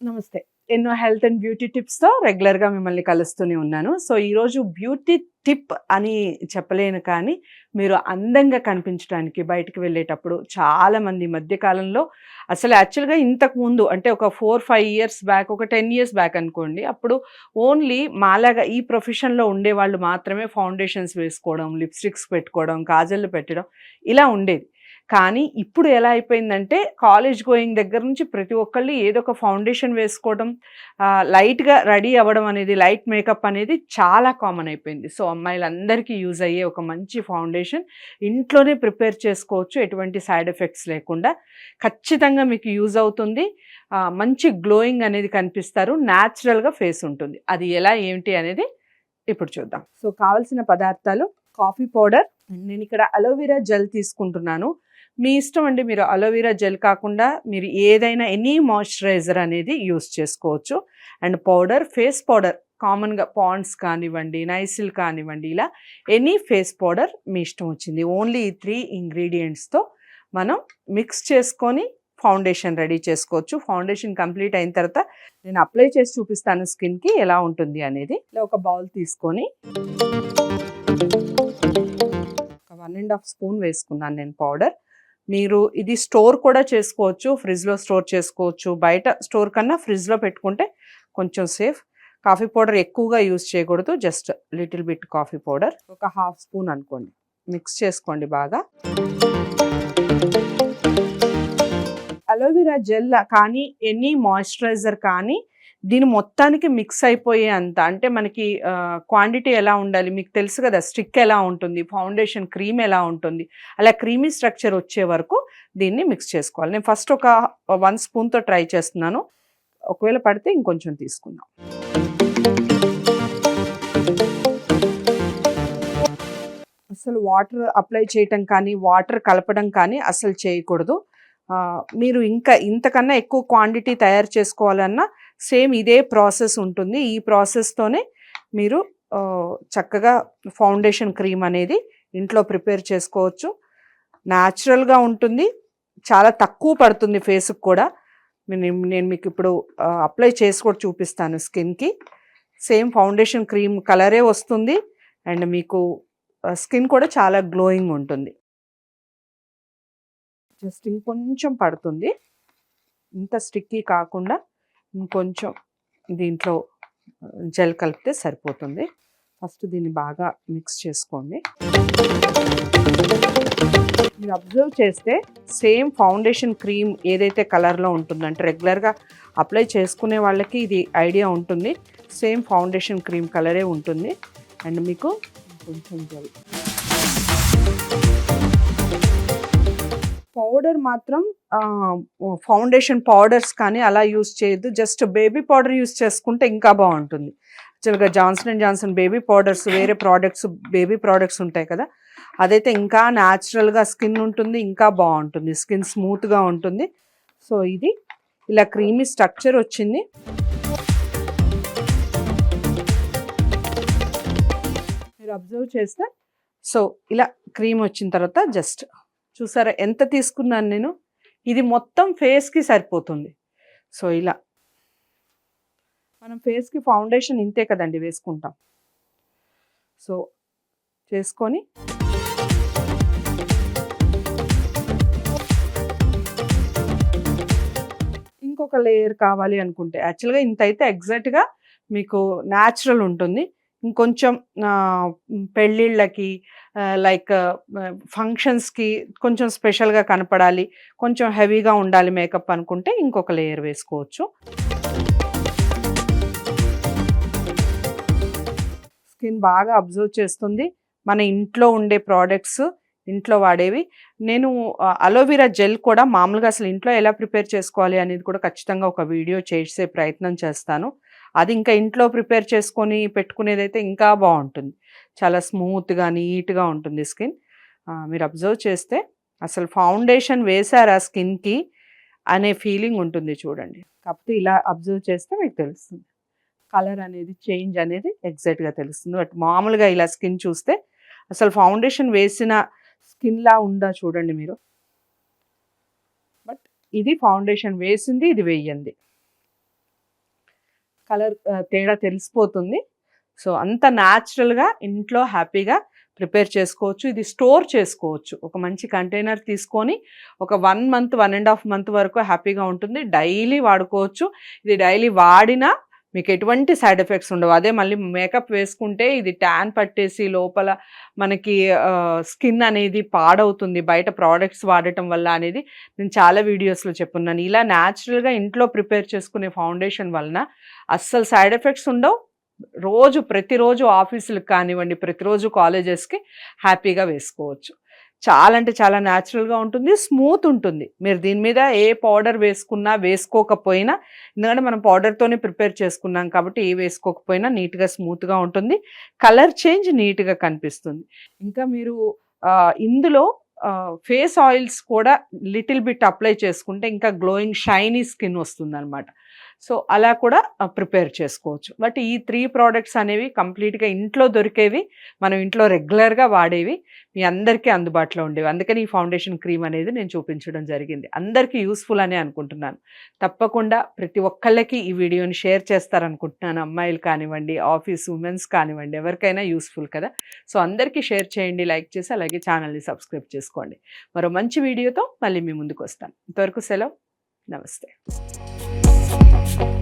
నమస్తే. ఎన్నో health and beauty టిప్స్తో రెగ్యులర్గా మిమ్మల్ని కలుస్తూనే ఉన్నాను. సో ఈరోజు బ్యూటీ టిప్ అని చెప్పలేను కానీ మీరు అందంగా కనిపించడానికి బయటకు వెళ్ళేటప్పుడు చాలామంది ఈ అసలు యాక్చువల్గా ఇంతకు ముందు అంటే ఒక ఫోర్ ఫైవ్ ఇయర్స్ బ్యాక్ ఒక టెన్ ఇయర్స్ బ్యాక్ అనుకోండి అప్పుడు ఓన్లీ మాలాగా ఈ ప్రొఫెషన్లో ఉండే వాళ్ళు మాత్రమే ఫౌండేషన్స్ వేసుకోవడం లిప్స్టిక్స్ పెట్టుకోవడం కాజళ్ళు పెట్టడం ఇలా ఉండేది. కానీ ఇప్పుడు ఎలా అయిపోయిందంటే కాలేజ్ గోయింగ్ దగ్గర నుంచి ప్రతి ఒక్కళ్ళు ఏదో ఒక ఫౌండేషన్ వేసుకోవడం లైట్గా రెడీ అవ్వడం అనేది లైట్ మేకప్ అనేది చాలా కామన్ అయిపోయింది. సో అమ్మాయిలందరికీ యూజ్ అయ్యే ఒక మంచి ఫౌండేషన్. ఇంట్లోనే ప్రిపేర్ చేసుకోవచ్చు ఎటువంటి సైడ్ ఎఫెక్ట్స్ లేకుండా. ఖచ్చితంగా మీకు యూజ్ అవుతుంది. మంచి గ్లోయింగ్ అనేది కనిపిస్తారు. న్యాచురల్గా ఫేస్ ఉంటుంది. అది ఎలా ఏమిటి అనేది ఇప్పుడు చూద్దాం. సో కావాల్సిన పదార్థాలు కాఫీ పౌడర్ నేను ఇక్కడ అలోవెరా జెల్ తీసుకుంటున్నాను. మీ ఇష్టం అండి మీరు అలోవెరా జెల్ కాకుండా మీరు ఏదైనా ఎనీ మాయిశ్చరైజర్ అనేది యూస్ చేసుకోవచ్చు. అండ్ పౌడర్ ఫేస్ పౌడర్ కామన్గా పాండ్స్ కానివ్వండి నైసిల్ కానివ్వండి ఇలా ఎనీ ఫేస్ పౌడర్ మీ ఇష్టం వచ్చింది. ఓన్లీ ఈ త్రీ ఇంగ్రీడియంట్స్తో మనం మిక్స్ చేసుకొని ఫౌండేషన్ రెడీ చేసుకోవచ్చు. ఫౌండేషన్ కంప్లీట్ అయిన తర్వాత నేను అప్లై చేసి చూపిస్తాను స్కిన్కి ఎలా ఉంటుంది అనేది. ఇలా ఒక బౌల్ తీసుకొని వన్ అండ్ హాఫ్ స్పూన్ వేసుకున్నాను నేను పౌడర్. మీరు ఇది స్టోర్ కూడా చేసుకోవచ్చు ఫ్రిడ్జ్లో స్టోర్ చేసుకోవచ్చు. బయట స్టోర్ కన్నా ఫ్రిడ్జ్లో పెట్టుకుంటే కొంచెం సేఫ్. కాఫీ పౌడర్ ఎక్కువగా యూజ్ చేయకూడదు. Just little bit coffee powder. ఒక హాఫ్ స్పూన్ అనుకోండి. మిక్స్ చేసుకోండి బాగా. అలోవెరా జెల్ కానీ ఎనీ మాయిశ్చరైజర్ కానీ దీని మొత్తానికి మిక్స్ అయిపోయే అంత అంటే మనకి క్వాంటిటీ ఎలా ఉండాలి? మీకు తెలుసు కదా స్టిక్ ఎలా ఉంటుంది? ఫౌండేషన్ క్రీమ్ ఎలా ఉంటుంది? అలా క్రీమీ స్ట్రక్చర్ వచ్చే వరకు దీన్ని మిక్స్ చేసుకోవాలి. నేను ఫస్ట్ ఒక వన్ స్పూన్తో ట్రై చేస్తున్నాను. ఒకవేళ పడితే ఇంకొంచెం తీసుకుందాం. అసలు వాటర్ అప్లై చేయటం కానీ వాటర్ కలపడం కానీ అసలు చేయకూడదు. మీరు ఇంకా ఇంతకన్నా ఎక్కువ క్వాంటిటీ తయారు చేసుకోవాలన్నా సేమ్ ఇదే ప్రాసెస్ ఉంటుంది. ఈ ప్రాసెస్తోనే మీరు చక్కగా ఫౌండేషన్ క్రీమ్ అనేది ఇంట్లో ప్రిపేర్ చేసుకోవచ్చు. న్యాచురల్గా ఉంటుంది. చాలా తక్కువ పడుతుంది ఫేస్కి కూడా. నేను నేను మీకు ఇప్పుడు అప్లై చేసి కూడా చూపిస్తాను స్కిన్కి సేమ్ ఫౌండేషన్ క్రీమ్ కలరే వస్తుంది. అండ్ మీకు స్కిన్ కూడా చాలా గ్లోయింగ్ ఉంటుంది. జస్ట్ ఇంకొంచెం పడుతుంది. ఇంత స్టిక్కీ కాకుండా ఇంకొంచెం దీంట్లో జెల్ కలిపితే సరిపోతుంది. ఫస్ట్ దీన్ని బాగా మిక్స్ చేసుకోండి. మీరు అబ్జర్వ్ చేస్తే సేమ్ ఫౌండేషన్ క్రీమ్ ఏదైతే కలర్లో ఉంటుందంటే రెగ్యులర్గా అప్లై చేసుకునే వాళ్ళకి ఇది ఐడియా ఉంటుంది. సేమ్ ఫౌండేషన్ క్రీమ్ కలరే ఉంటుంది. అండ్ మీకు కొంచెం జెల్. పౌడర్ మాత్రం ఫౌండేషన్ పౌడర్స్ కానీ అలా యూస్ చేయొద్దు. జస్ట్ బేబీ పౌడర్ యూస్ చేసుకుంటే ఇంకా బాగుంటుంది. యాక్చువల్గా Johnson and Johnson baby powders వేరే ప్రోడక్ట్స్ బేబీ ప్రోడక్ట్స్ ఉంటాయి కదా. అదైతే ఇంకా న్యాచురల్గా స్కిన్ ఉంటుంది ఇంకా బాగుంటుంది. స్కిన్ స్మూత్గా ఉంటుంది. సో ఇది ఇలా క్రీమీ స్ట్రక్చర్ వచ్చింది. మీరు అబ్జర్వ్ చేస్తే సో ఇలా క్రీమ్ వచ్చిన తర్వాత జస్ట్ చూసారా ఎంత తీసుకున్నాను నేను? ఇది మొత్తం ఫేస్కి సరిపోతుంది. సో ఇలా. మనం ఫేస్కి ఫౌండేషన్ ఇంతే కదండి వేసుకుంటాం. సో చేసుకొని. ఇంకొక లేయర్ కావాలి అనుకుంటే. యాక్చువల్గా ఇంత అయితే ఎగ్జాక్ట్గా మీకు న్యాచురల్ ఉంటుంది. ఇంకొంచెం పెళ్ళిళ్ళకి లైక్ ఫంక్షన్స్కి కొంచెం స్పెషల్గా కనపడాలి కొంచెం హెవీగా ఉండాలి మేకప్ అనుకుంటే ఇంకొక లేయర్ వేసుకోవచ్చు. స్కిన్ బాగా అబ్జర్వ్ చేస్తుంది. మన ఇంట్లో ఉండే ప్రోడక్ట్స్ ఇంట్లో వాడేవి. నేను అలోవెరా జెల్ కూడా మామూలుగా అసలు ఇంట్లో ఎలా ప్రిపేర్ చేసుకోవాలి అనేది కూడా ఖచ్చితంగా ఒక వీడియో చేసే ప్రయత్నం చేస్తాను. అది ఇంకా ఇంట్లో ప్రిపేర్ చేసుకొని పెట్టుకునేదైతే ఇంకా బాగుంటుంది. చాలా స్మూత్గా నీట్గా ఉంటుంది స్కిన్. మీరు అబ్జర్వ్ చేస్తే అసలు ఫౌండేషన్ వేశారా స్కిన్కి అనే ఫీలింగ్ ఉంటుంది చూడండి. కాకపోతే ఇలా అబ్జర్వ్ చేస్తే మీకు తెలుస్తుంది. కలర్ అనేది చేంజ్ అనేది ఎగ్జాక్ట్గా తెలుస్తుంది. బట్ మామూలుగా ఇలా స్కిన్ చూస్తే అసలు ఫౌండేషన్ వేసిన స్కిన్లా ఉందా చూడండి మీరు. బట్ ఇది ఫౌండేషన్ వేసింది ఇది వేయండి. కలర్ తేడా తెలిసిపోతుంది. సో అంత న్యాచురల్గా ఇంట్లో హ్యాపీగా ప్రిపేర్ చేసుకోవచ్చు. ఇది స్టోర్ చేసుకోవచ్చు. ఒక మంచి కంటైనర్ తీసుకొని ఒక one month one and half month వరకు హ్యాపీగా ఉంటుంది. డైలీ వాడుకోవచ్చు. ఇది డైలీ వాడినా మీకు ఎటువంటి సైడ్ ఎఫెక్ట్స్ ఉండవు. అదే మళ్ళీ మేకప్ వేసుకుంటే ఇది ట్యాన్ పట్టేసి లోపల మనకి స్కిన్ అనేది పాడవుతుంది. బయట ప్రోడక్ట్స్ వాడటం వల్ల అనేది నేను చాలా వీడియోస్లో చెప్పున్నాను ఇలా న్యాచురల్గా ఇంట్లో ప్రిపేర్ చేసుకునే ఫౌండేషన్ వలన అస్సలు సైడ్ ఎఫెక్ట్స్ ఉండవు. రోజు ప్రతిరోజు ఆఫీసులకు కానివ్వండి ప్రతిరోజు కాలేజెస్కి హ్యాపీగా వేసుకోవచ్చు. చాలా అంటే చాలా న్యాచురల్గా ఉంటుంది స్మూత్ ఉంటుంది. మీరు దీని మీద ఏ పౌడర్ వేసుకున్నా వేసుకోకపోయినా ఎందుకంటే మనం పౌడర్తోనే ప్రిపేర్ చేసుకున్నాం కాబట్టి ఏ వేసుకోకపోయినా నీట్గా స్మూత్గా ఉంటుంది. కలర్ చేంజ్ నీట్గా కనిపిస్తుంది. ఇంకా మీరు ఇందులో ఫేస్ ఆయిల్స్ కూడా లిటిల్ బిట్ అప్లై చేసుకుంటే ఇంకా గ్లోయింగ్ షైనీ స్కిన్ వస్తుంది అనమాట సో అలా కూడా ప్రిపేర్ చేసుకోవచ్చు. బట్ ఈ త్రీ ప్రోడక్ట్స్ అనేవి కంప్లీట్గా ఇంట్లో దొరికేవి మనం ఇంట్లో రెగ్యులర్గా వాడేవి మీ అందరికీ అందుబాటులో ఉండేవి. అందుకని ఈ ఫౌండేషన్ క్రీమ్ అనేది నేను చూపించడం జరిగింది. అందరికీ యూస్ఫుల్ అనే అనుకుంటున్నాను. తప్పకుండా ప్రతి ఒక్కళ్ళకి ఈ వీడియోని షేర్ చేస్తారనుకుంటున్నాను. అమ్మాయిలు కానివ్వండి ఆఫీస్ ఉమెన్స్ కానివ్వండి ఎవరికైనా యూస్ఫుల్ కదా. సో అందరికీ షేర్ చేయండి లైక్ చేసి అలాగే ఛానల్ని సబ్స్క్రైబ్ చేసుకోండి. మరో మంచి వీడియోతో మళ్ళీ మీ ముందుకు వస్తాను. ఇంతవరకు సెలవు. నమస్తే. Thank you.